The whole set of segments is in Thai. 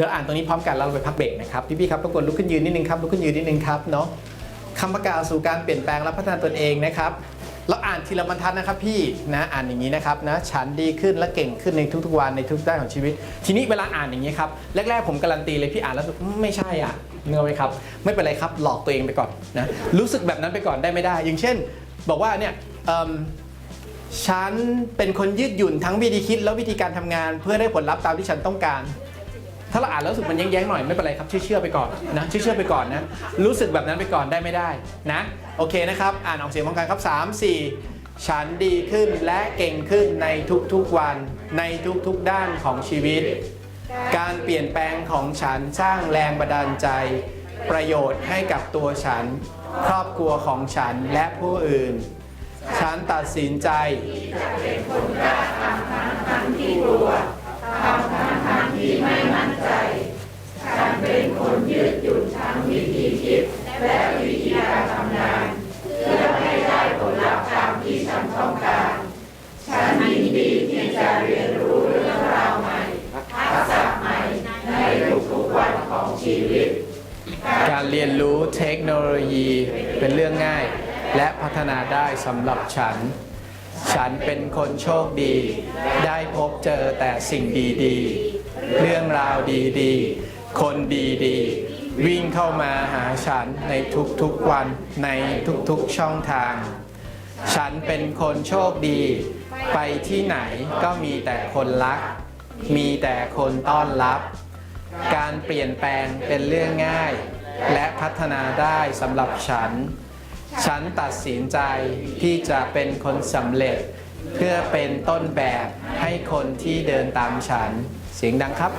ดี๋ยวอ่านตรงนี้พร้อมกันแล้วเราไปพักเบรกนะครับพี่ๆครับรบกวนลุกขึ้นยืนนิดนึงครับลุกขึ้นยืนนิดนึงครับเนาะคำประกาศสู่การเปลี่ยนแปลงและพัฒนาตนเองนะครับเราอ่านทีละบรรทัดนะครับพี่นะอ่านอย่างนี้นะครับนะฉันดีขึ้นและเก่งขึ้นในทุกๆวันในทุกด้านของชีวิต ทีนี้เวลาอ่านอย่างนี้ครับแรกๆผมการันตีเลยพี่อ่านแล้วรู้สึกไม่ใช่อะเนื้อไหมครับไม่เป็นไรครับหลอกตัวเองไปก่อนนะรู้สึกแบบนั้นไปก่อนได้ไม่ได้ อย่างเช่น บอกว่าเนี่ยฉันเป็นคนยืดหยุ่นทั้งวิธีคิดและวิธีการทำงาน เพื่อได้ผลลัพธ์ตามที่ฉันต้องการ ถ้าเราอ่านแล้วรู้สึกมันแย้งๆหน่อยไม่เป็นไรครับเชื่อๆไปก่อนนะเชื่อๆไปก่อนนะรู้สึกแบบนั้นไปก่อนได้ไม่ได้นะโอเคนะครับอ่านออกเสียงพร้อมกันครับ 3 4 ฉันดีขึ้นและเก่งขึ้นในทุกๆวันในทุกๆด้านของชีวิต การเปลี่ยนแปลงของฉันสร้างแรงบันดาลใจ ประโยชน์ให้กับตัวฉัน ครอบครัวของฉันและผู้อื่น ฉันตัดสินใจกา การเรียนรู้เทคโนโลยีเป็นเรื่องง่าย และพัฒนาได้สำหรับฉัน ฉันเป็นคนโชคดี ได้พบเจอแต่สิ่งดีๆ เรื่องราวดีๆ คนดีๆ วิ่งเข้ามาหาฉันในทุกๆวันในทุกๆช่องทาง ฉันเป็นคนโชคดี ไปที่ไหนก็มีแต่คนรัก มีแต่คนต้อนรับ การเปลี่ยนแปลงเป็นเรื่องง่าย และพัฒนาได้สำหรับฉัน ฉันตัดสินใจที่จะเป็นคนสำเร็จ เพื่อเป็นต้นแบบให้คนที่เดินตามฉัน เสียงดังครับ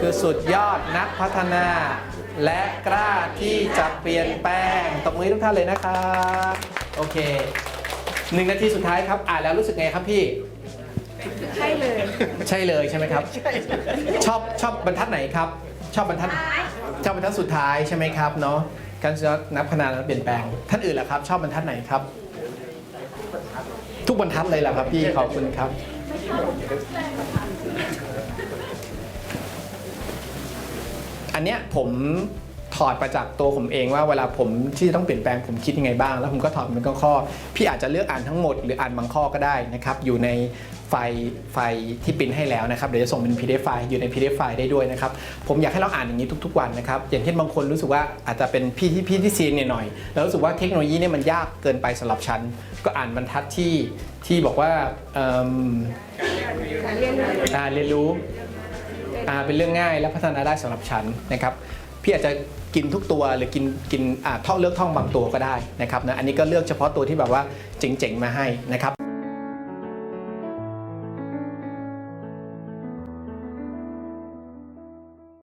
คือสุดยอดนักพัฒนา และกล้าที่จะเปลี่ยนแปลงตบมือทุกท่านเลยนะครับ โอเคหนึ่งนาทีสุดท้ายครับ อ่านแล้วรู้สึกไงครับพี่ ใช่เลย ใช่เลยใช่ไหมครับ ชอบชอบบรรทัดไหนครับ ชอบบรรทัดชอบบรรทัดสุดท้ายใช่ไหมครับเนาะการจะนับคะแนนและเปลี่ยนแปลง ท่านอื่นล่ะครับ ชอบบรรทัดไหนครับ ทุกบรรทัดเลยแหละครับพี่ขอบคุณครับ อันเนี้ยผมถ อดมาจากตัวผมเองว่าเวลาผมที่จะต้องเปลี่ยนแปลงผมคิดยังไงบ้าง แล้วผมก็ถอดเป็นข้อๆพี่อาจจะเลือกอ่านทั้งหมดหรืออ่านบางข้อก็ได้นะครับอยู่ในไฟล์ไฟล์ที่ปิ้นให้แล้วนะครับเดี๋ยวจะส่งเป็น PDF ไฟล์อยู่ใน PDF ไฟล์ได้ด้วยนะครับผมอยากให้เราอ่านอย่างนี้ทุก ๆ วันนะครับอย่างเช่นบางคนรู้สึกว่าอาจจะเป็นพี่ที่พี่ที่ซีนเนี่ยหน่อยแล้วรู้สึกว่าเทคโนโลยีเนี่ยมันยากเกินไปสำหรับฉันก็อ่านบรรทัดที่ที่บอกว่าการเรียนรู้อ่าเรียนรู้อ่าเป็นเรื่องง่ายและพัฒนาได้สำหรับฉันนะครับพี่อาจจะ กินทุกตัวหรือกินกินอ่าท่องเลือกท่องบางตัวก็ได้นะครับนะอันนี้ก็เลือกเฉพาะตัวที่แบบว่าเจ๋งๆมาให้นะครับ